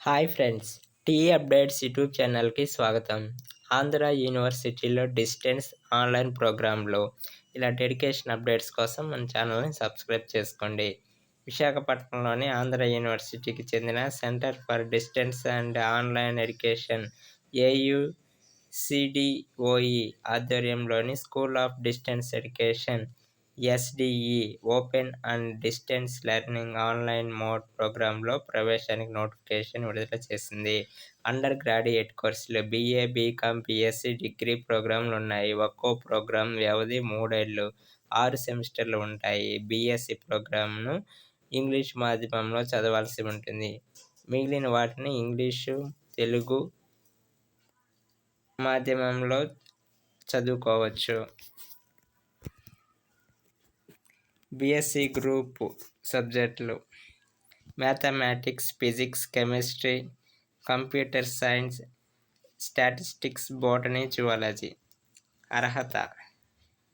Hi friends T updates YouTube ఛానల్కి స్వాగతం. ఆంధ్ర యూనివర్సిటీలో డిస్టెన్స్ ఆన్లైన్ ప్రోగ్రాంలో ఇలాంటి ఎడ్యుకేషన్ అప్డేట్స్ కోసం మన ఛానల్ని సబ్స్క్రైబ్ చేసుకోండి. విశాఖపట్నంలోని ఆంధ్ర యూనివర్సిటీకి చెందిన centre for distance and online education AUCDOE ఆధ్వర్యంలోని school of distance education SDE open and distance learning online mode ప్రోగ్రాంలో ప్రవేశానికి నోటిఫికేషన్ విడుదల చేసింది. అండర్ గ్రాడ్యుయేట్ కోర్సులు బీఏ బీకామ్ పిఎస్సి డిగ్రీ ప్రోగ్రాంలు ఉన్నాయి ఒక్కో ప్రోగ్రాం వ్యవధి మూడేళ్ళు ఆరు సెమిస్టర్లు ఉంటాయి. బీఎస్సీ ప్రోగ్రాంను ఇంగ్లీష్ మాధ్యమంలో చదవాల్సి ఉంటుంది. మిగిలిన వాటిని ఇంగ్లీషు తెలుగు మాధ్యమంలో చదువుకోవచ్చు. బీఎస్సీ గ్రూప్ సబ్జెక్టులు mathematics physics chemistry computer science statistics botany zoology. అర్హత?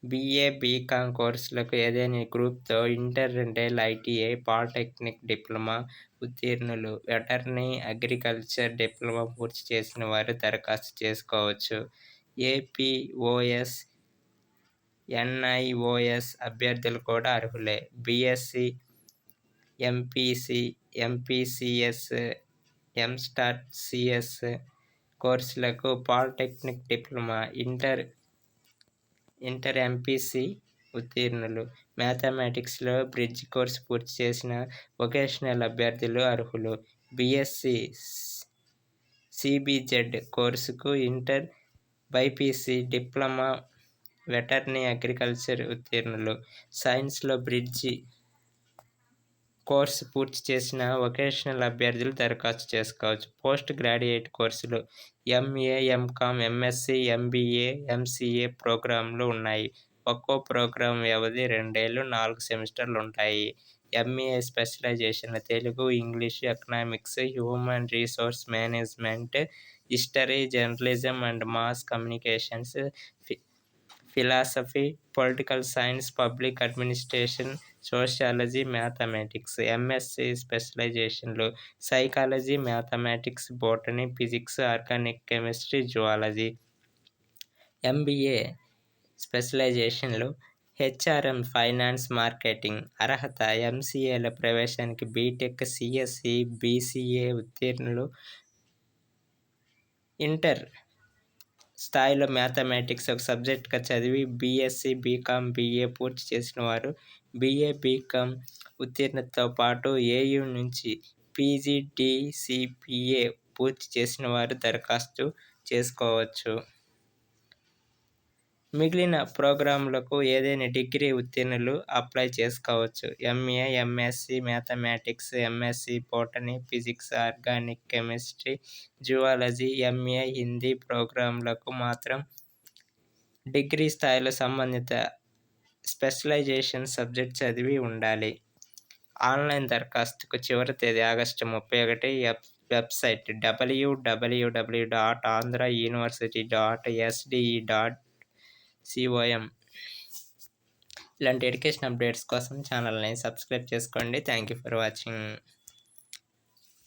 బీఏ బీకామ్ కోర్సులకు ఏదైనా గ్రూప్తో ఇంటర్ రెండేళ్ళ ఐటీఐ పాలిటెక్నిక్ డిప్లొమా ఉత్తీర్ణులు వెటర్నరీ అగ్రికల్చర్ డిప్లొమా పూర్తి చేసిన వారు దరఖాస్తు చేసుకోవచ్చు. ఏపీఓఎస్ ఎన్ఐఓఎస్ అభ్యర్థులు కూడా అర్హులే. BSc MPC MPCS MStat CS కోర్సులకు polytechnic diploma inter inter MPC ఉత్తీర్ణులు. మ్యాథమెటిక్స్లో బ్రిడ్జ్ కోర్సు పూర్తి చేసిన వొకేషనల్ అభ్యర్థులు అర్హులు. బీఎస్సీ సిబిజెడ్ కోర్సుకు inter BiPC diploma veterinary agriculture ఉత్తీర్ణులు. సైన్స్లో బ్రిడ్జి కోర్సు పూర్తి చేసిన వొకేషనల్ అభ్యర్థులు దరఖాస్తు చేసుకోవచ్చు. పోస్ట్ గ్రాడ్యుయేట్ కోర్సులు MA MCom MSc MBA MCA ప్రోగ్రాంలు ఉన్నాయి. ఒక్కో ప్రోగ్రాం వ్యవధి రెండేళ్ళు నాలుగు సెమిస్టర్లు ఉంటాయి. MA specialisation Telugu English economics human resource management history journalism and mass communications philosophy political science public administration sociology mathematics MSc స్పెషలైజేషన్లు psychology mathematics botany physics organic chemistry zoology MBA స్పెషలైజేషన్లు HRM finance marketing అర్హత ఎంసీఏల ప్రవేశానికి BTech CSC BCA ఉత్తీర్ణులు. Inter స్థాయిలో mathematics ఒక సబ్జెక్ట్గా చదివి BSc BCom BA పూర్తి చేసిన వారు బీఏ బీకామ్ ఉత్తీర్ణతతో పాటు ఏయూ నుంచి పీజీడీసీపీఏ పూర్తి చేసిన వారు దరఖాస్తు చేసుకోవచ్చు. మిగిలిన ప్రోగ్రాంలకు ఏదైనా డిగ్రీ ఉత్తీర్ణులు అప్లై చేసుకోవచ్చు. MA MSc mathematics MSc botany physics organic chemistry zoology MA Hindi ప్రోగ్రాంలకు మాత్రం డిగ్రీ స్థాయిలో సంబంధిత స్పెషలైజేషన్ సబ్జెక్ట్ చదివి ఉండాలి. ఆన్లైన్ దరఖాస్తుకు చివరి తేదీ ఆగస్టు ముప్పై ఒకటి. వెబ్సైట్ డబ్ల్యూడబ్ల్యూడబ్ల్యూ dot Andhra university dot SDE dot com. ఇలాంటి ఎడ్యుకేషన్ అప్డేట్స్ కోసం ఛానల్ని సబ్స్క్రైబ్ చేసుకోండి. Thank you for watching.